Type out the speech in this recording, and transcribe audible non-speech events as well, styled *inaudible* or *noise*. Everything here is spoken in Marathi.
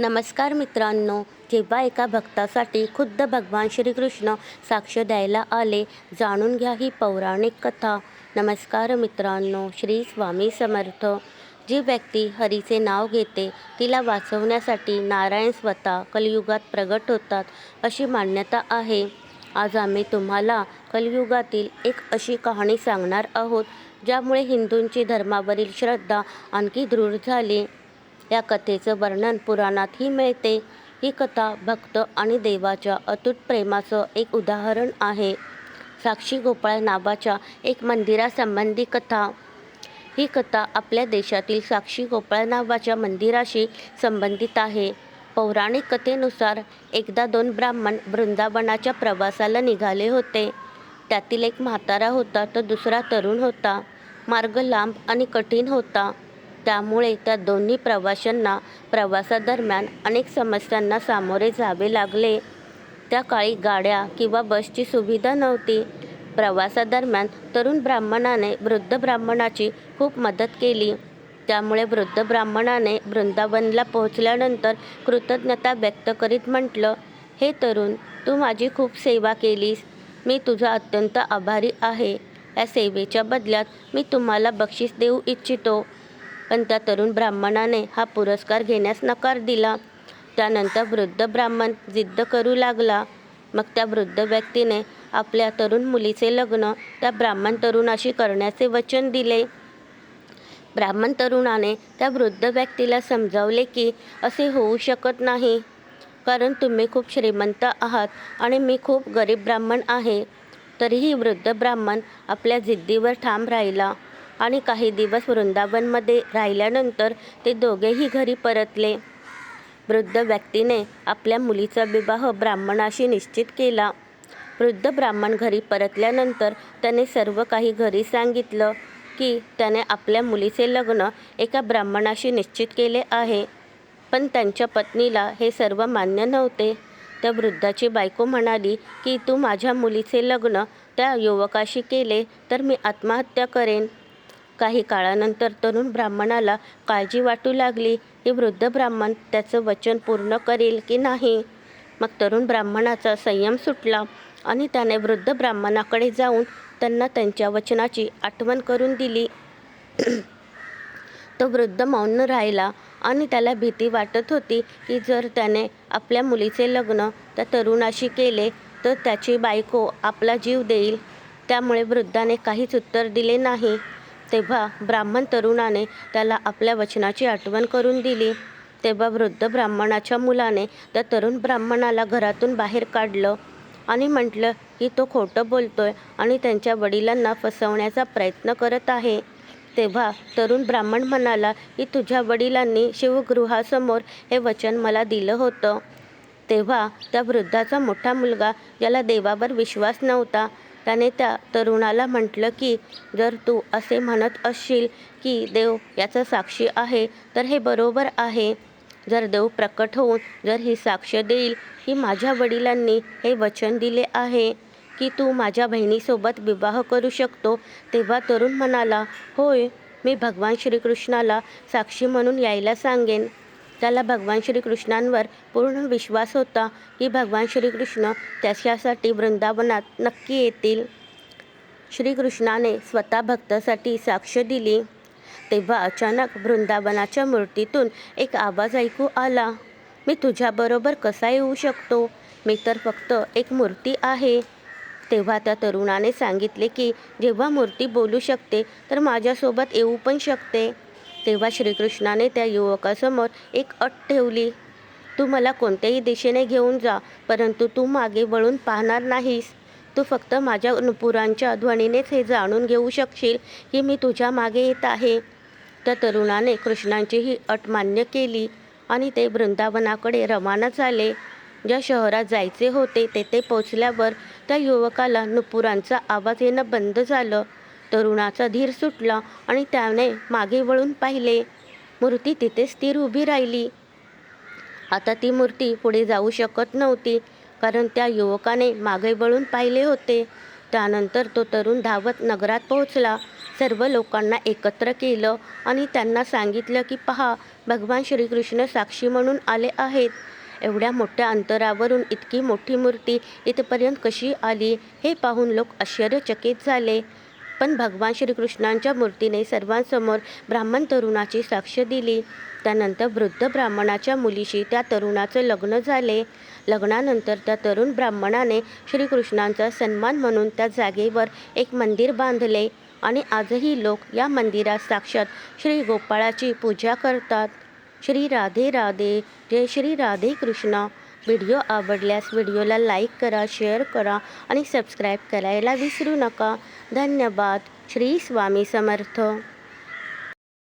नमस्कार मित्रांनो जेव्हा एका भक्तासाठी खुद्द भगवान श्रीकृष्ण साक्ष द्यायला आले जाणून घ्या ही पौराणिक कथा. नमस्कार मित्रांनो श्री स्वामी समर्थ. जी व्यक्ती हरीचे नाव घेते तिला वाचवण्यासाठी नारायण स्वतः कलियुगात प्रगट होतात अशी मान्यता आहे. आज आम्ही तुम्हाला कलियुगातील एक अशी कहाणी सांगणार आहोत ज्यामुळे हिंदूंची धर्मावरील श्रद्धा आणखी दृढ झाली. या कथेचं वर्णन पुराणातही मिळते. ही कथा भक्त आणि देवाच्या अतूट प्रेमाचं एक उदाहरण आहे. साक्षी गोपाळ नावाच्या एक मंदिरासंबंधी कथा. ही कथा आपल्या देशातील साक्षी गोपाळ नावाच्या मंदिराशी संबंधित आहे. पौराणिक कथेनुसार एकदा दोन ब्राह्मण वृंदावनाच्या प्रवासाला निघाले होते. त्यातील एक म्हातारा होता तर दुसरा तरुण होता. मार्ग लांब आणि कठीण होता. त्यामुळे त्या दोन्ही प्रवाशांना प्रवासादरम्यान अनेक समस्यांना सामोरे जावे लागले. त्या काळी गाड्या किंवा बसची सुविधा नव्हती. प्रवासादरम्यान तरुण ब्राह्मणाने वृद्ध ब्राह्मणाची खूप मदत केली. त्यामुळे वृद्ध ब्राह्मणाने वृंदावनला पोहोचल्यानंतर कृतज्ञता व्यक्त करीत म्हटलं हे तरुण तू माझी खूप सेवा केलीस. मी तुझा अत्यंत आभारी आहे. या सेवेच्या बदल्यात मी तुम्हाला बक्षीस देऊ इच्छितो. पण त्या तरुण ब्राह्मणाने हा पुरस्कार घेण्यास नकार दिला. त्यानंतर वृद्ध ब्राह्मण जिद्द करू लागला. मग त्या वृद्ध व्यक्तीने आपल्या तरुण मुलीचे लग्न त्या ब्राह्मण तरुणाशी करण्याचे वचन दिले. ब्राह्मण तरुणाने त्या वृद्ध व्यक्तीला समजावले की असे होऊ शकत नाही. कारण तुम्ही खूप श्रीमंत आहात आणि मी खूप गरीब ब्राह्मण आहे. तरीही वृद्ध ब्राह्मण आपल्या जिद्दीवर ठाम राहिला. आणि काही दिवस वृंदावनमध्ये राहिल्यानंतर ते दोघेही घरी परतले. वृद्ध व्यक्तीने आपल्या मुलीचा विवाह ब्राह्मणाशी निश्चित केला. वृद्ध ब्राह्मण घरी परतल्यानंतर त्याने सर्व काही घरी सांगितलं की त्याने आपल्या मुलीचे लग्न एका ब्राह्मणाशी निश्चित केले आहे. पण त्यांच्या पत्नीला हे सर्व मान्य नव्हते. त्या वृद्धाची बायको म्हणाली की तू माझ्या मुलीचे लग्न त्या युवकाशी केले तर मी आत्महत्या करेन. काही काळानंतर तरुण ब्राह्मणाला काळजी वाटू लागली. की वृद्ध ब्राह्मण त्याचं वचन पूर्ण करेल की नाही? मग तरुण ब्राह्मणाचा संयम सुटला आणि त्याने वृद्ध ब्राह्मणाकडे जाऊन त्यांना त्यांच्या वचनाची आठवण करून दिली. *clears throat* तो वृद्ध मौन राहिला आणि त्याला भीती वाटत होती की जर त्याने आपल्या मुलीचे लग्न त्या तरुणाशी केले तर त्याची बायको आपला जीव देईल. त्यामुळे वृद्धाने काहीच उत्तर दिले नाही. तेव्हा ब्राह्मण तरुणाने त्याला आपल्या वचनाची आठवण करून दिली. तेव्हा वृद्ध ब्राह्मणाच्या मुलाने त्या तरुण ब्राह्मणाला घरातून बाहेर काढलं आणि म्हटलं की तो खोटं बोलतोय आणि त्यांच्या वडिलांना फसवण्याचा प्रयत्न करत आहे. तेव्हा तरुण ब्राह्मण म्हणाला की तुझ्या वडिलांनी शिवगृहासमोर हे वचन मला दिलं होतं. तेव्हा त्या वृद्धाचा मोठा मुलगा ज्याला देवावर विश्वास नव्हता. त्याने त्या तरुणाला म्हटलं की जर तू असे म्हणत असशील की देव याचा साक्षी आहे तर हे बरोबर आहे. जर देव प्रकट होऊन जर ही साक्ष देईल की माझ्या वडिलांनी हे वचन दिले आहे की तू माझ्या बहिणीसोबत विवाह करू शकतो. तेव्हा तरुण म्हणाला होय मी भगवान श्रीकृष्णाला साक्षी म्हणून यायला सांगेन. त्याला भगवान श्रीकृष्णांवर पूर्ण विश्वास होता की भगवान श्रीकृष्ण त्याच्यासाठी वृंदावनात नक्की येतील. श्रीकृष्णाने स्वतः भक्तासाठी साक्ष दिली. तेव्हा अचानक वृंदावनाच्या मूर्तीतून एक आवाज ऐकू आला. मी तुझ्याबरोबर कसा येऊ शकतो? मी तर फक्त एक मूर्ती आहे. तेव्हा त्या तरुणाने सांगितले की जेव्हा मूर्ती बोलू शकते तर माझ्यासोबत येऊ पण शकते. तेव्हा श्रीकृष्णाने त्या युवकासमोर एक अट ठेवली. तू मला कोणत्याही दिशेने घेऊन जा परंतु तू मागे वळून पाहणार नाहीस. तू फक्त माझ्या नुपुरांच्या ध्वनीनेच हे जाणून घेऊ शकशील की मी तुझ्या मागे येत आहे. त्या तरुणाने कृष्णांची ही अट मान्य केली आणि ते वृंदावनाकडे रवाना झाले. ज्या शहरात जायचे होते तेथे पोचल्यावर त्या युवकाला नुपुरांचा आवाज येणं बंद झालं. तरुणाचा धीर सुटला आणि त्याने मागे वळून पाहिले. मूर्ती तिथे स्थिर उभी राहिली. आता ती मूर्ती पुढे जाऊ शकत नव्हती कारण त्या युवकाने मागे वळून पाहिले होते. त्यानंतर तो तरुण धावत नगरात पोहोचला. सर्व लोकांना एकत्र केलं आणि त्यांना सांगितलं की पहा भगवान श्रीकृष्ण साक्षी म्हणून आले आहेत. एवढ्या मोठ्या अंतरावरून इतकी मोठी मूर्ती इथपर्यंत कशी आली हे पाहून लोक आश्चर्यचकित झाले. पण भगवान श्रीकृष्णांच्या मूर्तीने सर्वांसमोर ब्राह्मण तरुणाची साक्ष दिली. त्यानंतर वृद्ध ब्राह्मणाच्या मुलीशी त्या तरुणाचं लग्न झाले. लग्नानंतर त्या तरुण ब्राह्मणाने श्रीकृष्णांचा सन्मान म्हणून त्या जागेवर एक मंदिर बांधले आणि आजही लोक या मंदिरात साक्षात श्री गोपाळाची पूजा करतात. श्री राधे राधे जय श्री राधे कृष्ण व्हिडिओ आवडल्यास व्हिडिओला लाईक करा शेअर करा आणि सबस्क्राईब करायला विसरू नका. धन्यवाद. श्री स्वामी समर्थ.